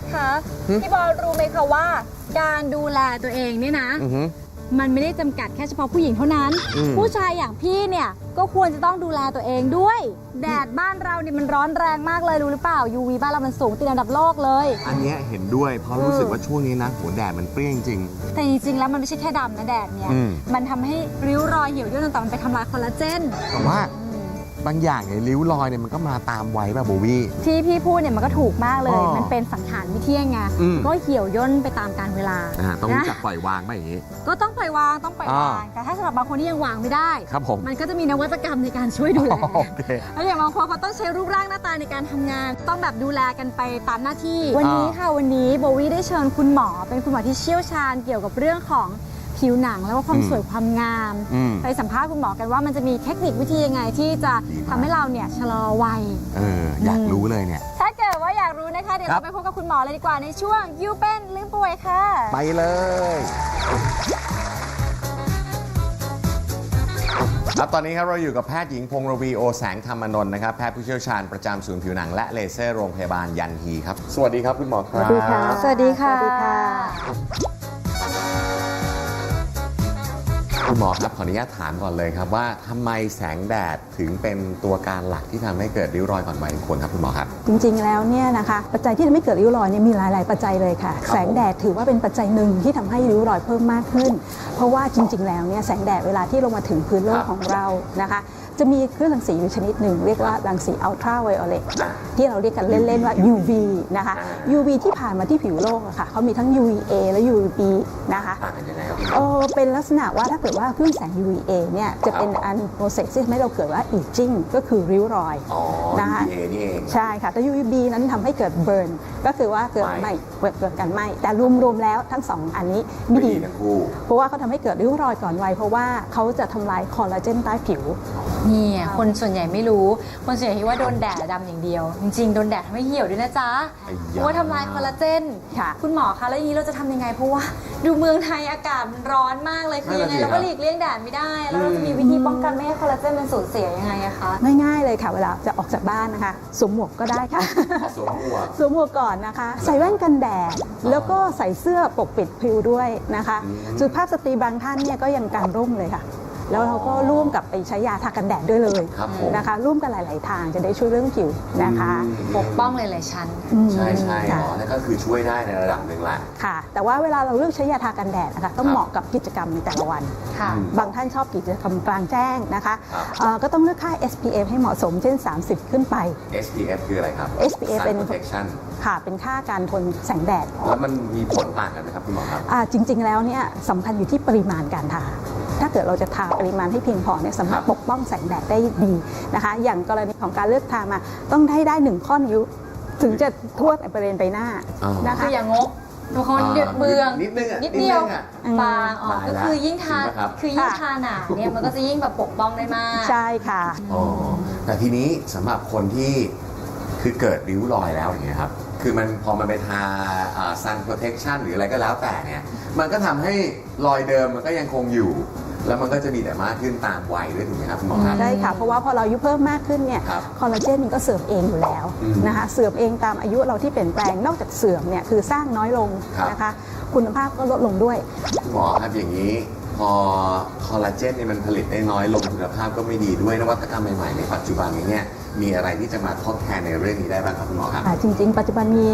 สคะพี่บอสรู้ไหมคะว่า การดูแลตัวเองเนี่ยนะ อือหือ มันไม่ได้จำกัดแค่เฉพาะผู้หญิงเท่านั้น อืม ผู้ชายอย่างพี่เนี่ยก็ควรจะต้องดูแลตัวเองด้วย แดดบ้านเราเนี่ยมันร้อนแรงมากเลยรู้หรือเปล่า UV บ้านเรามันสูงติดอันดับโลกเลย อันเนี้ยเห็นด้วย เพราะรู้สึกว่าช่วงนี้นะหัวแดดมันเปรี้ยงจริง แต่จริงๆ แล้วมันไม่ใช่แค่ดำนะแดดเนี่ย อืม มันทำให้ริ้วรอยเหี่ยวย่นต่างๆมันไปทำลายคอลลาเจน แต่ว่า บางอย่างเนี่ยริ้วรอยเนี่ยมันก็มาตามวัยป่ะโบวี่ ที่พี่พูดเนี่ยมันก็ถูกมากเลย อ๋อมันเป็นสังขารวิเทียงไงอืม ก็เหี่ยวย่นไปตามกาลเวลาอ่าต้องรู้นะจักปล่อยวางป่ะอย่างนี้ ก็ต้องปล่อยวางต้องปล่อยวางอ่าแต่ถ้าสำหรับบางคนที่ยังวางไม่ได้ ครับผมมันก็จะมีนวัตกรรมในการช่วยดูแลโอเค แล้วอย่างบางคนเขาต้องใช้รูปร่างหน้าตาในการทำงาน ต้องแบบดูแลกันไปตามหน้าที่ วันนี้ค่ะวันนี้โบวี่ได้เชิญคุณหมอ เป็นคุณหมอที่เชี่ยวชาญเกี่ยวกับเรื่องของ ผิวหนังแล้วก็ความอืมสวยความงาม อืม ไปสัมภาษณ์คุณหมอกันว่ามันจะมีเทคนิควิธียังไงที่จะดีมากทำให้เราเนี่ยชะลอวัย เออ อยากรู้เลยเนี่ย ถ้าเกิดว่าอยากรู้นะคะ เดี๋ยวครัเราบ ไปพบกับคุณหมอเลยดีกว่าในช่วงยูเป็นหรือป่วยค่ะ ไปเลยครับตอนนี้ครับเราอยู่กับแพทย์หญิงพงรวีโอแสงธรรมนนท์นะครับแพทย์ผู้เชี่ยวชาญประจำศูนย์ผิวหนังและเลเซอร์โรงพยาบาลยันฮีครับ สวัสดีครับคุณหมอครับ สวัสดีค่ะ สวัสดีค่ะ หมอครับขออนุญาตถามก่อนเลยครับว่าทำไมแสงแดดถึงเป็นตัวการหลักที่ทำให้เกิดริ้วรอยก่อนวัยของคนครับคุณหมอครับ จริงๆแล้วเนี่ยนะคะปัจจัยที่ทำให้เกิดริ้วรอยเนี่ยมีหลาย ๆ ปัจจัยเลยค่ะครับแสงแดดถือว่าเป็นปัจจัยหนึ่งที่ทำให้ริ้วรอยเพิ่มมากขึ้น เพราะว่าจริง ๆ แล้วเนี่ยแสงแดดเวลาที่ลงมาถึงพื้นโลกของเรานะคะ จะมีคลื่นรังสีอยู่ชนิดหนึ่งเรียกว่ารังสีอัลตราไวโอเลตที่เราเรียกกันเล่น ๆ ว่า UV นะคะ UV ที่ผ่านมาที่ผิวโลกอะค่ะเขามีทั้ง UVA และ UVB นะคะต่างกันยังไงครับเออเป็นลักษณะว่าถ้าเกิดว่าคลื่นแสง UVA เนี่ยจะเป็นอันโปรเซสที่ทำให้เราเกิดว่า aging ก็คือริ้วรอยอ๋อ นะคะ UVA นี่เอง ใช่ค่ะ แต่ UVB นั้นทำให้เกิดเบิร์นก็คือว่าเกิดไหม้ไหม้เกิดการไหม้แต่รวมๆแล้วทั้งสองอันนี้ไม่ไม่ดีดีทั้งคู่ เพราะว่าเขาทำให้เกิดริ้วรอยก่อนวัยเพราะว่าเขาจะทำลายคอลลาเจนใต้ผิว นี่ไงคนส่วนใหญ่ไม่รู้ คนส่วนใหญ่คิดว่าโดนแดดดำอย่างเดียว จริงๆ โดนแดดทำให้เหี่ยวด้วยนะจ๊ะไอ้ยา เพราะว่าทำลายคอลลาเจนค่ะ คุณหมอคะแล้วอย่างนี้เราจะทำยังไงเพราะว่า ดูเมืองไทยอากาศมันร้อนมากเลยคือยังไงเราก็หลีกเลี่ยงแดดไม่ได้ แล้วเราจะมีวิธีป้องกันไม่ให้คอลลาเจนมันสูญเสียยังไงอะคะ ง่ายๆเลยค่ะ เวลาจะออกจากบ้านนะคะสวมหมวกก็ได้ค่ะขอสวมหมวก สวมหมวกก่อนนะคะ ใส่แว่นกันแดด แล้วก็ใส่เสื้อปกปิดผิวด้วยนะคะ อืม สุภาพสตรีบางท่านเนี่ยก็ยังกางร่มเลยค่ะ แล้วเราก็ร่วมกับไปใช้ยาทากันแดดด้วยเลยครับผมนะคะ ร่วมกันหลาย ๆ ทางจะได้ช่วยเรื่องผิวนะคะปกป้องเลยเลยชั้นอืมใช่ใช่ๆค่ะ อ๋อนั่นก็คือช่วยได้ในระดับหนึ่งละ ค่ะ แต่ว่าเวลาเราเลือกใช้ยาทากันแดดนะคะต้องครับเหมาะกับกิจกรรมในแต่ละวัน ค่ะอืมบางท่านชอบกิจกรรมกลางแจ้งนะคะครับ เอ่อก็ต้องเลือกค่า SPF ให้เหมาะสมเช่น 30 ขึ้นไป SPF คืออะไรครับ SPF Sun เป็น protection ค่ะ เป็นค่าการทนแสงแดดแล้วมันมีผลต่างกันไหมครับคุณหมอครับ อ่าจริง ๆ แล้วเนี่ยสำคัญอยู่ที่ปริมาณการทา ถ้าเกิดเราจะทาปริมาณให้เพียงพอเนี่ยสามารถครับปกป้องแสงแดดได้ดีนะคะ อย่างกรณีของการเลือกทามาต้องได้ได้หนึ่งข้อนิ้ว ถึงจะทั่วบริเวณใบหน้าอ๋อนะคะคืออย่างงกบางคนเบืองนิดนึงอะนิดเดียวนิดนึงอะบางออกตายก็ละคือยิ่งทาจริงปะครับคือยิ่งค่ะทาหนาเนี่ยมันก็จะยิ่งแบบปกป้องได้มาก ใช่ค่ะอ๋อแต่ทีนี้สำหรับคนที่คือเกิดริ้วรอยแล้วอย่างเงี้ยครับคือมันพอมันไปทาอ่า sun protection หรืออะไรก็แล้วแต่เนี่ย มันก็ทำให้รอยเดิมมันก็ยังคงอยู่ แล้วมันก็จะมีแต่มากขึ้นตามวัยด้วยถูกไหมครับคุณหมอครับ ใช่ค่ะ เพราะว่าพอเราอายุเพิ่มมากขึ้นเนี่ยครับคอลลาเจนมันก็เสื่อมเองอยู่แล้วอืมนะคะเสื่อมเองตามอายุเราที่เปลี่ยนแปลงนอกจากเสื่อมเนี่ยคือสร้างน้อยลงครับ นะคะ คุณภาพก็ลดลงด้วย คุณหมอครับอย่างนี้ พอคอลลาเจนเนี่ยมันผลิตได้น้อยลงคุณภาพก็ไม่ดีด้วยนวัตกรรมใหม่ๆในปัจจุบันนี้เนี่ย มีอะไรที่จะมาทดแทนในเรื่องนี้ได้บ้างครับคุณหมอครับอ่าจริง ๆ ปัจจุบันมี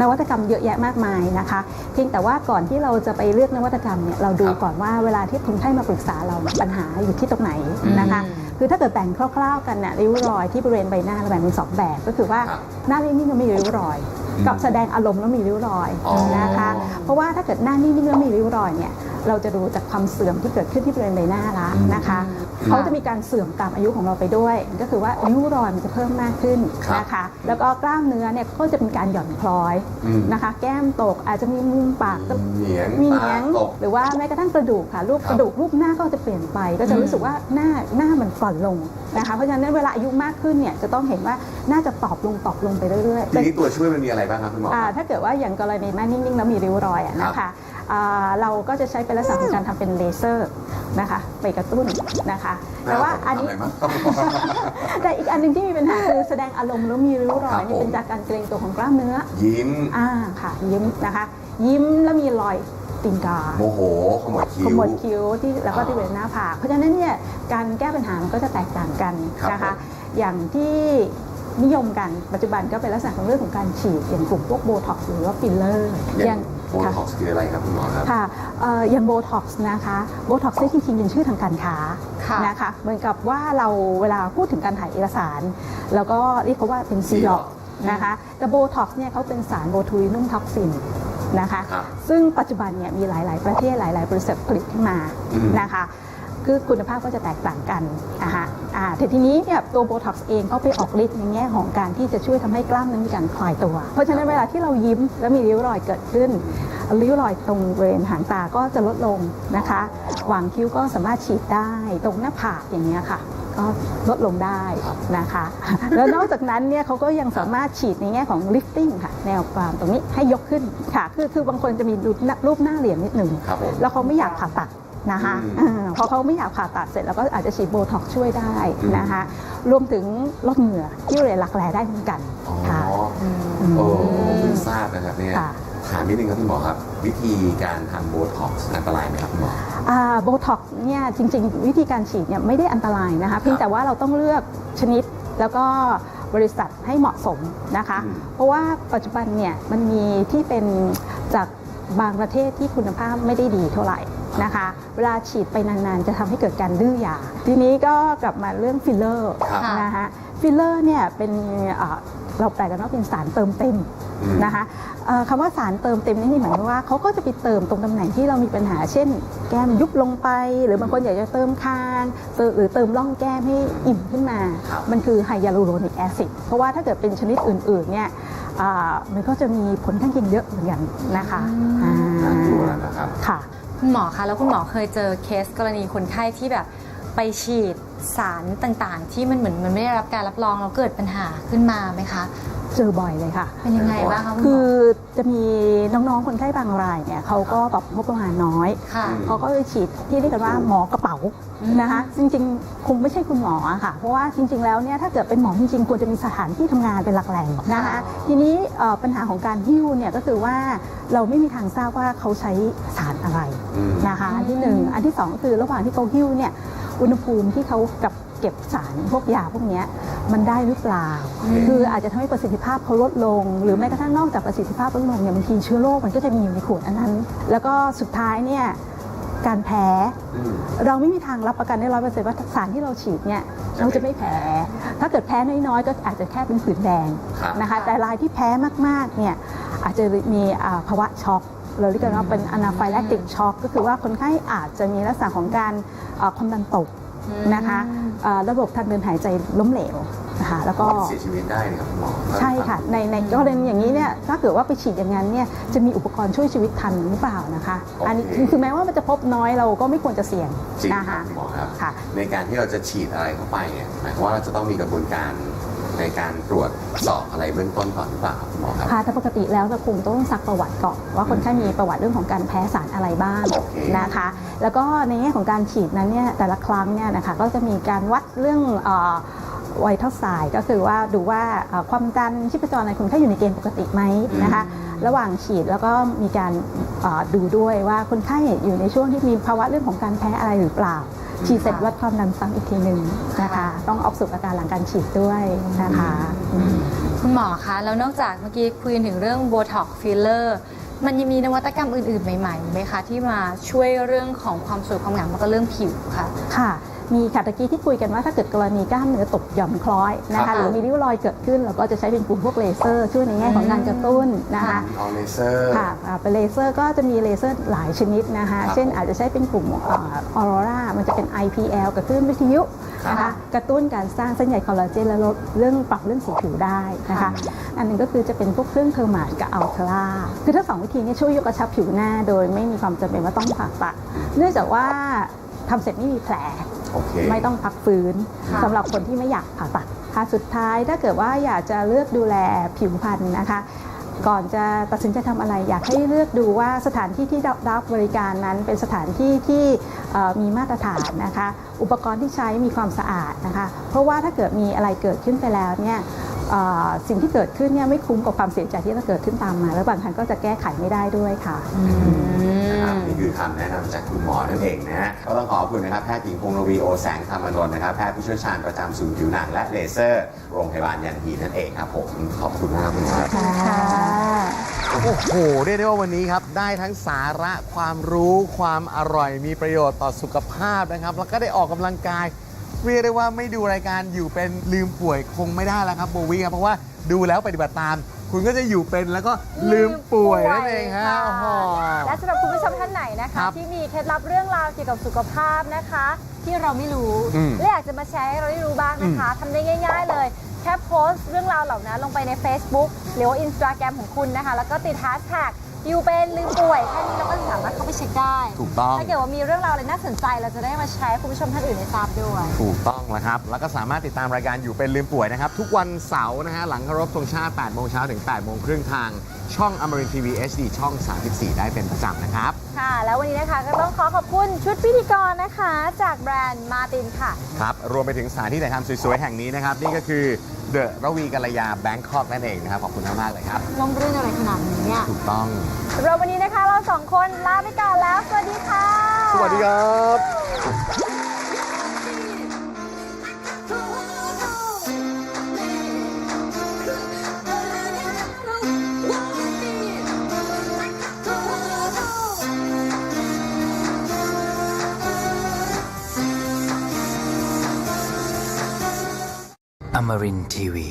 นวัตกรรมเยอะแยะมากมายนะคะ เพียงแต่ว่าก่อนที่เราจะไปเลือกนวัตกรรมเนี่ยเราดูครับก่อนว่าเวลาที่คนไข้มาปรึกษาเราเนี่ยปัญหาอยู่ที่ตรงไหนนะคะอืมคือถ้าเกิดแบ่งคร่าวๆกันเนี่ยริ้วรอยที่บริเวณใบหน้าเราแบ่งเป็นสองแบบ ก็คือว่าครับหน้านิ่งๆแล้วมีริ้วรอยอืมกับแสดงอารมณ์แล้วมีริ้วรอยอ๋อนะคะเพราะว่าถ้าเกิดหน้านิ่งๆแล้วมีริ้วรอยเนี่ย เราจะดูจากความเสื่อมที่เกิดขึ้นที่บริเวณใบหน้าละนะคะเขาจะมีการเสื่อมตามอายุของเราไปด้วย ก็คือว่าริ้วรอยมันจะเพิ่มมากขึ้นครับนะคะแล้วก็กล้ามเนื้อเนี่ยก็จะเป็นการหย่อนคล้อยอืมนะคะ แก้มตกอาจจะมีมุมปากเหนียงมีเหตานียงตกหรือว่าแม้กระทั่งกระดูกค่ะรูปครับกระดูกรูปหน้าก็จะเปลี่ยนไป ก็จะรู้สึกว่าหน้าหน้ามันก่อนลง นะคะเพราะฉะนั้นเวลาอายุมากขึ้นเนี่ยจะต้องเห็นว่าน่าจะตอบลงตอบลงไปเรื่อยๆทีนี้ตัวช่วยมันมีอะไรบ้างครับคุณหมออ่าครับถ้าเกิดว่าอย่างกรณีหน้านิ่งๆแล้วมีริ้วรอยอะนะคะอ่าเราก็จะใช้เป็นลักษณะของการทำเป็นเลเซอร์นะคะไปกระตุ้นนะคะ แต่ว่าอันนี้ทำะไรบ้างครับคุณหมอแต่อีกอันหนึ่งที่มีปัญหาคือแสดงอารมณ์แล้วมีริ้วรอครัยบนี่ผมเป็นจากการเกร็งตัวของกล้ามเนื้อ ยิ้มอ่าค่ะยิ้มนะคะ ยิ้มแล้วมีรอย ตีนกาโมโหขมวดคิ้วขมวดคิ้วที่แล้วก็อ่าที่บริเวณหน้าผากเพราะฉะนั้นเนี่ยการแก้ปัญหามันก็จะแตกต่างกันครับนะคะผมอย่างที่นิยมกันปัจจุบันก็เป็นลักษณะของเรื่องของการฉีดอย่างกลุ่มพวกโบท็อกซ์หรือว่าฟิลเลอร์อย่างโบค่ะท็อกซ์คืออะไรครับคุณหมอครับค่ะเอ่ออย่างโบท็อกซ์นะคะโบท็อกซ์นี่จริงๆเป็นชื่อทางการค้าค่ะนะคะเหมือนกับว่าเราเวลาพูดถึงการถ่ายเอกสาร แล้วก็เรียกเขาว่าเป็นซีล็อก Xerox นะคะแต่โบท็อกซ์เนี่ยเขาเป็นสารโบทูลินุมท็อกซิน นะคะ ครับซึ่งปัจจุบันเนี่ยมีหลาย ๆ ประเทศหลาย ๆ บริษัทผลิตขึ้นมาอืม นะคะ คือคุณภาพก็จะแตกต่างกันนะคะอ่าแต่ทีนี้เนี่ยตัวโบท็อกซ์เองก็ไปออกฤทธิ์ในแง่ของการที่จะช่วยทำให้กล้ามเนื้อมีการคลายตัว เพราะฉะนั้นเวลาที่เรายิ้มแล้วมีริ้วรอยเกิดขึ้น ริ้วรอยตรงบริเวณหางตาก็จะลดลงนะคะหว่างคิ้วก็สามารถฉีดได้ตรงหน้าผากอย่างนี้ยค่ะ ก็ลดลงได้นะคะ แล้วนอกจากนั้นเนี่ยเขาก็ยังสามารถฉีดในแง่ของ lifting ค่ะ แนวความตรงนี้ให้ยกขึ้นค่ะ คือคือบางคนจะมีรูปหน้ารูปหน้าเหลี่ยมนิดหนึ่งครับผมแล้วเขาไม่อยากผ่าตัดนะคะอืมอ่าพอเขาไม่อยากผ่าตัดเสร็จแล้วก็อาจจะฉีดโบท็อกซ์ช่วยได้อืมนะคะรวมถึงลดเหงื่อที่เรลักแร้ได้เหมือนกันอ๋อค่ะโอ้เพิ่งทราบนะครับเนี่ยค่ะ ถามนิดนึงครับคุณหมอครับวิธีการทำโบท็อกซ์อันตรายไหมครับคุณหมอ โบท็อกซ์เนี่ยจริง ๆ วิธีการฉีดเนี่ยไม่ได้อันตรายนะคะเพียงแต่ว่าเราต้องเลือกชนิดแล้วก็บริษัทให้เหมาะสมนะคะอืมเพราะว่าปัจจุบันเนี่ยมันมีที่เป็นจากบางประเทศที่คุณภาพไม่ได้ดีเท่าไหร่นะคะ เวลาฉีดไปนานๆ จะทำให้เกิดการดื้อยา ทีนี้ก็กลับมาเรื่องฟิลเลอร์ครับนะคะฟิลเลอร์เนี่ยเป็นเอ่อเราแปลกันว่าเป็นสารเติมเต็มอืม นะคะเอ่อคำว่าสารเติมเต็มนี่หมายความว่าเขาก็จะไปเติมตรงตำแหน่งที่เรามีปัญหา เช่น แก้มยุบลงไป หรือบางคนอยากจะเติมคางเติมหรือเติมร่องแก้มให้อิ่มขึ้นมาครับมันคือไฮยาลูโรนิกแอซิดเพราะว่าถ้าเกิดเป็นชนิดอื่นๆเนี่ยอ่ามันก็จะมีผลข้างเคียงเยอะเหมือนกันนะคะอ่าน่ากลัวนะครับค่ะคุณหมอคะแล้วคุณหมอเคยเจอเคสกรณีคนไข้ที่แบบไปฉีดสารต่างๆ ที่มันเหมือนมันไม่ได้รับการรับรองแล้วเกิดปัญหาขึ้นมาไหมคะ เจอบ่อยเลยค่ะเป็นยังไงบ้างคะคุณหคืมออจะมีน้องๆคนไข้บางรายเนี่ยเขาก็แบบงบประมาณน้อยค่ะเขาก็ไปฉีดที่เรียกกันว่าหมอกระเป๋าอืมนะคะจริงๆ คงไม่ใช่คุณหมออะค่ะ เพราะว่าจริง ๆ แล้วเนี่ยถ้าเกิดเป็นหมอจริงๆควรจะมีสถานที่ทำงานเป็นหลักแหล่งนะคะทีนี้เอ่อปัญหาของการหิ้วเนี่ยก็คือว่าเราไม่มีทางทราบว่าเขาใช้สารอะไรอืมนะคะอันที่หนึ่งอันที่สองก็คือระหว่างที่เขาหิ้วเนี่ยอุณหภูมิที่เขากับเก็บสารพวกยาพวกเนี้ยมันได้หรือเปล่าอืมคืออาจจะทำให้ประสิทธิภาพเขาลดลง หรือแม้กระทั่งนอกจากประสิทธิภาพลดลงเนี่ยบางทีเชื้อโรคมันก็จะมีอยู่ในขวดอันนั้น แล้วก็สุดท้ายเนี่ยการแพ้อืมเราไม่มีทางรับประกันได้ร้อยเปอร์เซ็นต์ว่าสารที่เราฉีดเนี่ยจะไม่เราจะไม่แพ้ ถ้าเกิดแพ้น้อยๆ ก็อาจจะแค่เป็นผื่นแดงครับนะคะแต่รายที่แพ้มากๆเนี่ยอาจจะมีอ่าภาวะช็อกเราเรียกกันว่าเป็น anaphylactic shock ก็คือว่าคนไข้อาจจะมีลักษณะของการอ่าความดันตก นะคะอ่าระบบทางเดินหายใจล้มเหลวนะคะแล้วก็เสียชีวิตได้เนี่ยครับคุณหมอใช่ค่ะในในกรณีอย่างนี้เนี่ยถ้าเกิดว่าไปฉีดอย่างนั้นเนี่ยจะมีอุปกรณ์ช่วยชีวิตทันหรือเปล่านะคะ อันนี้คือคือแม้ว่ามันจะพบน้อยเราก็ไม่ควรจะเสี่ยงจริงนะครัคะบคุณหมอครับค่ะในการที่เราจะฉีดอะไรเข้าไปเนี่ยหมายความว่าเราจะต้องมีกระบวนการ ในการตรวจสอบอะไรเบื้องต้นก่อนหรือเปล่าครับคุณหมอครับ ค่ะแต่ปกติแล้วเราคงต้องซักประวัติก่อนว่าคนไข้มีประวัติเรื่องของการแพ้สารอะไรบ้างโอเค นะคะ แล้วก็ในแง่ของการฉีดนั้นเนี่ยแต่ละครั้งเนี่ยนะคะก็จะมีการวัดเรื่องไวทัลไซด์ก็คือว่าดูว่าเอ่อความดันชีพจรในคนไข้อยู่ในเกณฑ์ปกติไหมนะคะ ระหว่างฉีดแล้วก็มีการเอ่อดูด้วยว่าคนไข้อยู่ในช่วงที่มีภาวะเรื่องของการแพ้อะไรหรือเปล่า ฉีดเสร็จวัดความดันซ้ำอีกทีหนึ่งนะคะ ต้องออบสุอาการหลังการฉีดด้วยนะคะอืมคุณหมอคะแล้วนอกจากเมื่อกี้คุยถึงเรื่องโบท็อกฟิลเลอร์มันยังมีนวัตกรรมอื่นๆ ใหม่ๆไหมคะ ที่มาช่วยเรื่องของความสวยความงามแล้วก็เรื่องผิวค่ะค่ะ มีค่ะตะกี้ที่คุยกันว่าถ้าเกิดกรณีกล้ามเนื้อตกหย่อนคล้อยนะครัคะบหรือมีริ้วรอยเกิดขึ้น เราก็จะใช้เป็นกลุ่มพวกเลเซอร์ ช่วยในแง่ของการกระตุ้นนะคะเอาเลเซอร์ค่ะอ่าเป็นเลเซอร์ก็จะมีเลเซอร์หลายชนิดนะคะครับเช่นอาจจะใช้เป็นกลุ่มออโรรามันจะเป็น IPL กับคลื่นวิทยุนะครัคะบกระตุ้นการสร้างเส้นใยคอลลาเจนและลดเรื่องปรับเรื่องสีผิวได้นะคะอันหนึงก็คือจะเป็นพวกเครื่องเทอร์มาดกับอัลทราคือทั้งสองวิธีเนี้ช่วยยกกระชับผิวหน้า โดยไม่มีความจำเป็นว่าต้องผ่าตัดเนื่องจากว่าทำเสร็จไม่มีแผล โอเค ไม่ต้องพักฟื้นค่ะสำหรับคนที่ไม่อยากผ่าตัดค่ะสุดท้ายถ้าเกิดว่าอยากจะเลือกดูแลผิวพรรณนะคะ ก่อนจะตัดสินใจทำอะไร อยากให้เลือกดูว่าสถานที่ที่รับบริการนั้นเป็นสถานที่ที่เอ่อมีมาตรฐานนะคะ อุปกรณ์ที่ใช้มีความสะอาดนะคะ เพราะว่าถ้าเกิดมีอะไรเกิดขึ้นไปแล้วเนี่ยเอ่อ สิ่งที่เกิดขึ้นเนี่ยไม่คุ้มกับความเสียใจที่จะเกิดขึ้นตามมา แล้วบางครั้งก็จะแก้ไขไม่ได้ด้วยค่ะนะครับนี่คือคำแนะนำจากคุณหมอนั่นเองนะฮะก็ต้องขอบคุณนะครับแพทย์หญิงพงษ์รวีโอแสงธรรมนนท์นะครับแพทย์ผู้เชี่ยวชาญประจำศูนย์ผิวหนังและเลเซอร์โรงพยาบาลยันฮีนั่นเองครับผมขอบคุณมากคุณหมอครับค่ะโอ้โหเรียกได้ว่าวันนี้ครับ ได้ทั้งสาระความรู้ความอร่อยมีประโยชน์ต่อสุขภาพนะครับ แล้วก็ได้ออกกำลังกาย เรียกได้ว่าไม่ดูรายการอยู่เป็นลืมป่วยคงไม่ได้แล้วครับโบวี่ครับเพราะว่าดูแล้วปฏิบัติตาม คุณก็จะอยู่เป็นแล้วก็ลืมป่วยนั่นเองฮะค่ะโอ้โห และสำหรับคุณผู้ชมท่านไหนนะครัคะ บที่มีเคล็ดลับเรื่องราวเกี่ยวกับสุขภาพนะคะ ที่เราไม่รู้อืมและอยากจะมาแชร์ให้เราได้รู้บ้างนะคะทำได้ง่าย ๆ เลย แค่โพสต์เรื่องราวเหล่านั้นลงไปใน Facebook หรือว่า Instagram ของคุณนะคะ แล้วก็ติด hashtag อยู่เป็นลืมป่วยแค่นี้เราก็สามารถเข้าไปเช็คได้ถูกต้อง ถ้าเกิดว่ามีเรื่องราวอะไรน่าสนใจเราจะได้มาแชร์ให้คุณผู้ชมท่านอื่นได้ทราบด้วย ถูกต้องแล้วครับ แล้วก็สามารถติดตามรายการอยู่เป็นลืมป่วยนะครับ ทุกวันเสาร์นะฮะ หลังเคารพธงชาติ 8 โมงเช้าถึง 8 โมงครึ่งทางช่องอมรินทีวี HD ช่อง 34 ได้เป็นประจำนะครับ ค่ะ แล้ววันนี้นะคะก็ต้องขอขอบคุณชุดพิธีกรนะคะ จากแบรนด์มาตินค่ะ ครับ รวมไปถึงสถานที่ถ่ายทำสวยๆ แห่งนี้นะครับ นี่ก็คือ เดอะระวีกัลยาแบงคอกนั่นเองนะครับ ขอบคุณมากๆเลยครับ ลงเรื่องอะไรขนาดนี้เนี่ยถูกต้องสำหรับวันนี้นะคะเราสองคนลาไปก่อนแล้ว สวัสดีค่ะ สวัสดีครับ Marin Tiwi.